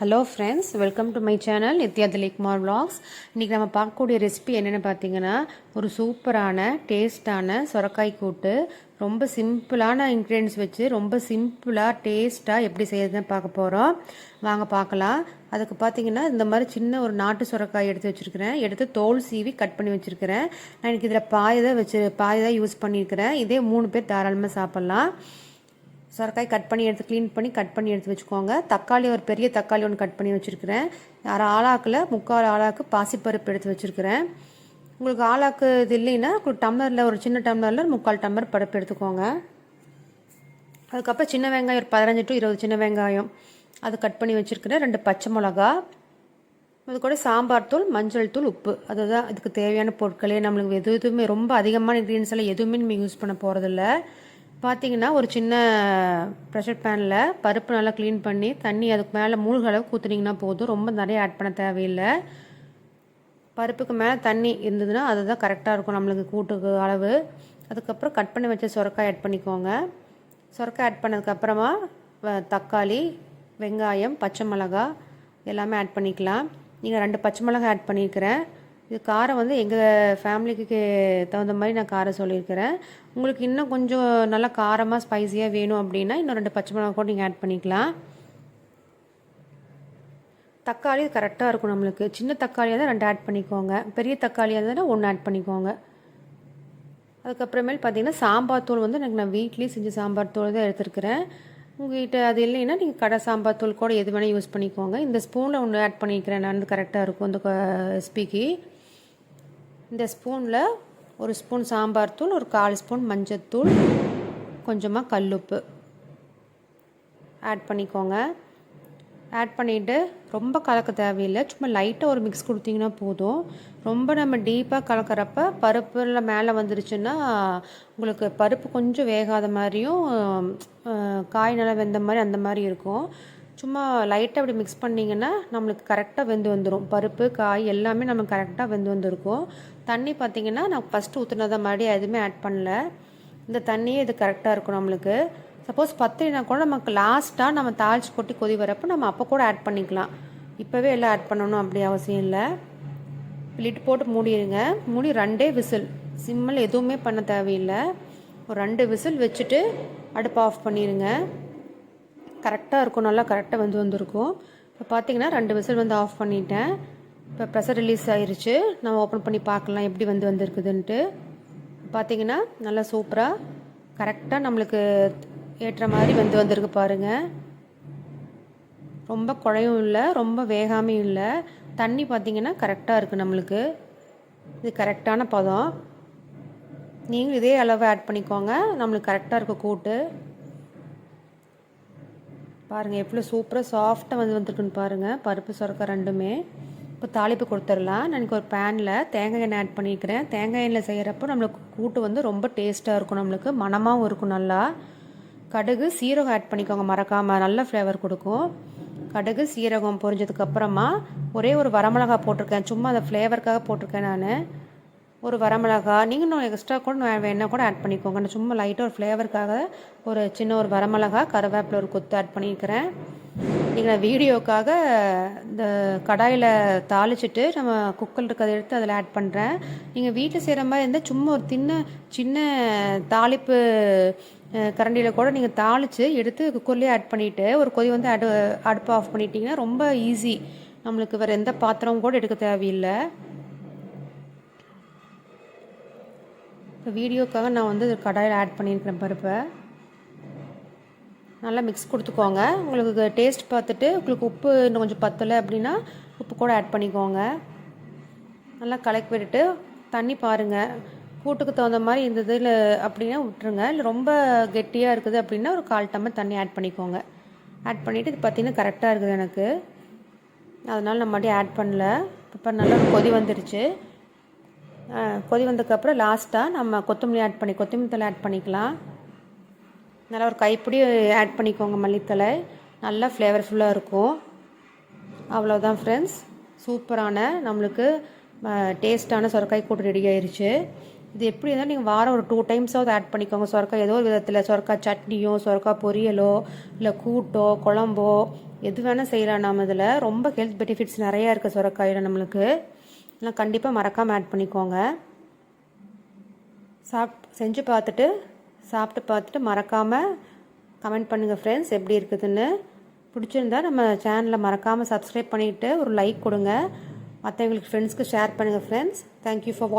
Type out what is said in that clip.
Hello friends welcome to my channel Nithya திலீக்மார் vlogs. இன்றைக்கி நம்ம பார்க்கக்கூடிய ரெசிபி என்னென்னு பார்த்தீங்கன்னா ஒரு சூப்பரான டேஸ்டான சுரக்காய் கூட்டு. ரொம்ப சிம்பிளான இன்க்ரீடியன்ஸ் வச்சு ரொம்ப சிம்பிளாக டேஸ்ட்டாக எப்படி செய்யறதுன்னு பார்க்க போகிறோம் வாங்க பார்க்கலாம். அதுக்கு பார்த்தீங்கன்னா இந்த மாதிரி சின்ன ஒரு நாட்டு சுரக்காய் எடுத்து வச்சுருக்கிறேன். எடுத்து தோல் சீவி கட் பண்ணி வச்சுருக்கிறேன். நான் எனக்கு இதில் பாய் தான் வச்சு பாய் தான் யூஸ் பண்ணியிருக்கிறேன். இதே மூணு பேர் தாராளமாக சாப்பிட்லாம். சொரக்காய் கட் பண்ணி எடுத்து க்ளீன் பண்ணி கட் பண்ணி எடுத்து வச்சுக்கோங்க. தக்காளி ஒரு பெரிய தக்காளி ஒன்று கட் பண்ணி வச்சுருக்கிறேன். அரை ஆளாக்கில் முக்கால் ஆளாக்கு பாசிப்பருப்பு எடுத்து வச்சுருக்கிறேன். உங்களுக்கு ஆளாக்கு இது இல்லைன்னா உங்களுக்கு டம்ளரில் ஒரு சின்ன டம்ளரில் முக்கால் டம்ளர் பருப்பு எடுத்துக்கோங்க. அதுக்கப்புறம் சின்ன வெங்காயம் ஒரு பதினஞ்சு டு இருபது சின்ன வெங்காயம். அது கட் பண்ணி வச்சுருக்கிறேன். ரெண்டு பச்சை மிளகா. அது கூட சாம்பார் தூள் மஞ்சள் தூள் உப்பு. அதுதான் இதுக்கு தேவையான பொருட்களே. நம்மளுக்கு எது எதுவுமே ரொம்ப அதிகமான இன்க்ரீடியன்ஸ் எல்லாம் எதுவுமே நம்ம யூஸ் பண்ண போகிறதில்ல பார்த்தீங்கன்னா ஒரு சின்ன ப்ரெஷர் பேனில் பருப்பு நல்லா க்ளீன் பண்ணி தண்ணி அதுக்கு மேலே மூழ்க அளவுக்கு ஊற்றுனீங்கன்னா போதும். ரொம்ப நிறைய ஆட் பண்ண தேவையில்லை. பருப்புக்கு மேலே தண்ணி இருந்ததுன்னா அதுதான் கரெக்டாக இருக்கும் நம்மளுக்கு கூட்டுக்கு அளவு. அதுக்கப்புறம் கட் பண்ணி வச்ச சுரக்காய் ஆட் பண்ணிக்கோங்க. சுரக்காய் ஆட் பண்ணதுக்கப்புறமா தக்காளி வெங்காயம் பச்சை மிளகா எல்லாமே ஆட் பண்ணிக்கலாம். நீங்கள் ரெண்டு பச்சை மிளகாய் ஆட் பண்ணியிருக்கிறேன் இது காரம் வந்து எங்கள் ஃபேமிலிக்கு தகுந்த மாதிரி நான் காரம் சொல்லியிருக்கிறேன். உங்களுக்கு இன்னும் கொஞ்சம் நல்லா காரமாக ஸ்பைஸியாக வேணும் அப்படின்னா இன்னும் ரெண்டு பச்சை மிளகா கூட நீங்கள் ஆட் பண்ணிக்கலாம். தக்காளி கரெக்டாக இருக்கும் நம்மளுக்கு. சின்ன தக்காளியாக தான் ரெண்டு ஆட் பண்ணிக்கோங்க. பெரிய தக்காளியாக இருந்தால் ஒன்று ஆட் பண்ணிக்கோங்க. அதுக்கப்புறமேல் பார்த்தீங்கன்னா சாம்பார் தூள் வந்து எனக்கு நான் வீட்லேயே செஞ்ச சாம்பார் தூள் தான் எடுத்துருக்கிறேன். உங்கள்கிட்ட அது இல்லைன்னா நீங்கள் கடை சாம்பார் தூள் கூட எது வேணால் யூஸ் பண்ணிக்கோங்க. இந்த ஸ்பூனில் ஒன்று ஆட் பண்ணிக்கிறேன். நான் வந்து கரெக்டாக இருக்கும் இந்த ரெசிபிக்கு இந்த ஸ்பூனில் ஒரு ஸ்பூன் சாம்பார் தூள் ஒரு கால் ஸ்பூன் மஞ்சத்தூள் கொஞ்சமாக கல்லுப்பு. ஆட் பண்ணிக்கோங்க. ஆட் பண்ணிவிட்டு ரொம்ப கலக்க தேவையில்லை. சும்மா லைட்டாக ஒரு மிக்ஸ் கொடுத்தீங்கன்னா போதும். ரொம்ப நம்ம டீப்பாக கலக்கிறப்ப பருப்புல மேலே வந்துருச்சுன்னா உங்களுக்கு பருப்பு கொஞ்சம் வேகாத மாதிரியும் காய் நல்லா வெந்த மாதிரி அந்த மாதிரி இருக்கும். சும்மா லைட்டாக அப்படி மிக்ஸ் பண்ணிங்கன்னா நம்மளுக்கு கரெக்டாக வெந்து வந்துடும் பருப்பு காய் எல்லாமே நமக்கு கரெக்டாக வெந்து வந்திருக்கும். தண்ணி பார்த்திங்கன்னா நான் ஃபஸ்ட்டு ஊற்றுனதை மாதிரி எதுவுமே ஆட் பண்ணல. இந்த தண்ணியே இது கரெக்டாக இருக்கும் நம்மளுக்கு. சப்போஸ் பத்திரினா கூட நமக்கு லாஸ்ட்டாக நம்ம தாளிச்சு கொட்டி கொதி வரப்போ நம்ம அப்போ கூட ஆட் பண்ணிக்கலாம். இப்போவே எல்லாம் ஆட் பண்ணணும் அப்படி அவசியம் இல்லை. லிட் போட்டு மூடிடுங்க மூடி ரெண்டே விசில். சிம்மில் எதுவுமே பண்ண தேவையில்லை. ஒரு ரெண்டு விசில் வச்சுட்டு அடுப்பு ஆஃப் பண்ணிடுங்க கரெக்டாக இருக்கும் நல்லா கரெக்டாக வந்து வந்திருக்கும். இப்போ பார்த்தீங்கன்னா ரெண்டு விசில் வந்து ஆஃப் பண்ணிட்டேன். இப்போ ப்ரெஷர் ரிலீஸ் ஆயிருச்சு. நம்ம ஓப்பன் பண்ணி பார்க்கலாம் எப்படி வந்து வந்திருக்குதுன்ட்டு. பார்த்தீங்கன்னா நல்லா சூப்பராக கரெக்டாக நம்மளுக்கு ஏற்ற மாதிரி வந்து வந்திருக்கு பாருங்கள் ரொம்ப குழையும் இல்லை ரொம்ப வேகாமையும் இல்லை. தண்ணி பார்த்திங்கன்னா கரெக்டாக இருக்குது நம்மளுக்கு. இது கரெக்டான பதம். நீங்களும் இதே அளவு ஆட் பண்ணிக்கோங்க. நம்மளுக்கு கரெக்டாக இருக்க கூட்டு. பாருங்கள் எவ்வளோ சூப்பராக சாஃப்டாக வந்து வந்துருக்குன்னு பாருங்கள் பருப்பு சுரக்க ரெண்டுமே. இப்போ தாளிப்பு கொடுத்துடலாம். நான் ஒரு பேனில் தேங்காய் எண்ணெய் ஆட் பண்ணிக்கிறேன். தேங்காய் எண்ணெய் செய்கிறப்போ நம்மளுக்கு கூட்டு வந்து ரொம்ப டேஸ்ட்டாக இருக்கும் நம்மளுக்கு. மனமாகவும் இருக்கும் நல்லா. கடுகு சீரகம் ஆட் பண்ணிக்கோங்க மறக்காமல் நல்ல ஃப்ளேவர் கொடுக்கும். கடுகு சீரகம் பொரிஞ்சதுக்கப்புறமா ஒரே ஒரு வரமிளகா போட்டிருக்கேன். சும்மா அந்த ஃப்ளேவருக்காக போட்டிருக்கேன் நான். ஒரு வரமிளகா நீங்கள் இன்னும் எக்ஸ்ட்ரா கூட வேணால் கூட ஆட் பண்ணிக்கோங்க. நான் சும்மா லைட்டாக ஒரு ஃப்ளேவருக்காக ஒரு சின்ன ஒரு வரமிளகா கருவேப்பில் ஒரு கொத்து ஆட் பண்ணியிருக்கிறேன் நீங்கள் வீடியோக்காக இந்த கடாயில் தாளிச்சிட்டு நம்ம குக்கல் இருக்கிறத எடுத்து அதில் ஆட் பண்ணுறேன் நீங்கள் வீட்டில் செய்கிற மாதிரி இருந்தால் சும்மா ஒரு சின்ன சின்ன தாளிப்பு கரண்டியில் கூட நீங்கள் தாளித்து எடுத்து குக்கர்லேயே ஆட் பண்ணிவிட்டு ஒரு கொதி வந்து அடு அடுப்பு ஆஃப் பண்ணிட்டீங்கன்னா ரொம்ப ஈஸி நம்மளுக்கு வேறு எந்த பாத்திரமும் கூட எடுக்க தேவையில்லை. இப்போ வீடியோக்காக நான் வந்து கடாயில் ஆட் பண்ணியிருக்கிறேன் பருப்பை. நல்லா மிக்ஸ் கொடுத்துக்கோங்க. உங்களுக்கு டேஸ்ட் பார்த்துட்டு உங்களுக்கு உப்பு இன்னும் கொஞ்சம் பத்தலை அப்படின்னா உப்பு கூட ஆட் பண்ணிக்கோங்க. நல்லா கலக்கி விட்டுட்டு தண்ணி பாருங்கள் கூட்டுக்கு தகுந்த மாதிரி இருந்தது இல்லை அப்படின்னா விட்டுருங்க. இல்லை ரொம்ப கெட்டியாக இருக்குது அப்படின்னா ஒரு கால் டம்ளர் தண்ணி ஆட் பண்ணிக்கோங்க. ஆட் பண்ணிவிட்டு இது பார்த்திங்கன்னா கரெக்டாக இருக்குது எனக்கு. அதனால் நான் மறுபடியும் ஆட் பண்ணல. இப்போ நல்லா கொதி வந்துருச்சு. கொதி வந்ததுக்கப்புறம் லாஸ்ட்டாக நம்ம கொத்தமல்லி ஆட் பண்ணி கொத்தமல்லி தலை ஆட் பண்ணிக்கலாம். நல்லா ஒரு கைப்பிடி ஆட் பண்ணிக்கோங்க மல்லித்தலை நல்லா ஃப்ளேவர்ஃபுல்லாக இருக்கும். அவ்வளோதான் ஃப்ரெண்ட்ஸ் சூப்பரான நம்மளுக்கு டேஸ்ட்டான சொரக்காய் கூட்டு ரெடி ஆயிடுச்சு இது எப்படி இருந்தாலும் நீங்கள் வாரம் ஒரு டூ டைம்ஸாவது ஆட் பண்ணிக்கோங்க. சொரக்காய் ஏதோ ஒரு விதத்தில் சொரக்காய் சட்னியோ சொரக்காய் பொரியலோ இல்லை கூட்டோ குழம்போ எது வேணால் செய்யலாம் நம்ம இதில். ரொம்ப ஹெல்த் பெனிஃபிட்ஸ் நிறையா இருக்குது சொரக்காயில் நம்மளுக்கு. எல்லாம் கண்டிப்பாக மறக்காமல் ஆட் பண்ணிக்கோங்க. சாப் செஞ்சு பார்த்துட்டு சாப்பிட்டு பார்த்துட்டு மறக்காமல் கமெண்ட் பண்ணுங்கள் ஃப்ரெண்ட்ஸ் எப்படி இருக்குதுன்னு. பிடிச்சிருந்தா நம்ம சேனலை மறக்காமல் சப்ஸ்கிரைப் பண்ணிவிட்டு ஒரு லைக் கொடுங்க. மற்றவங்களுக்கு ஃப்ரெண்ட்ஸ்க்கு ஷேர் பண்ணுங்கள் ஃப்ரெண்ட்ஸ் தேங்க்யூ ஃபார்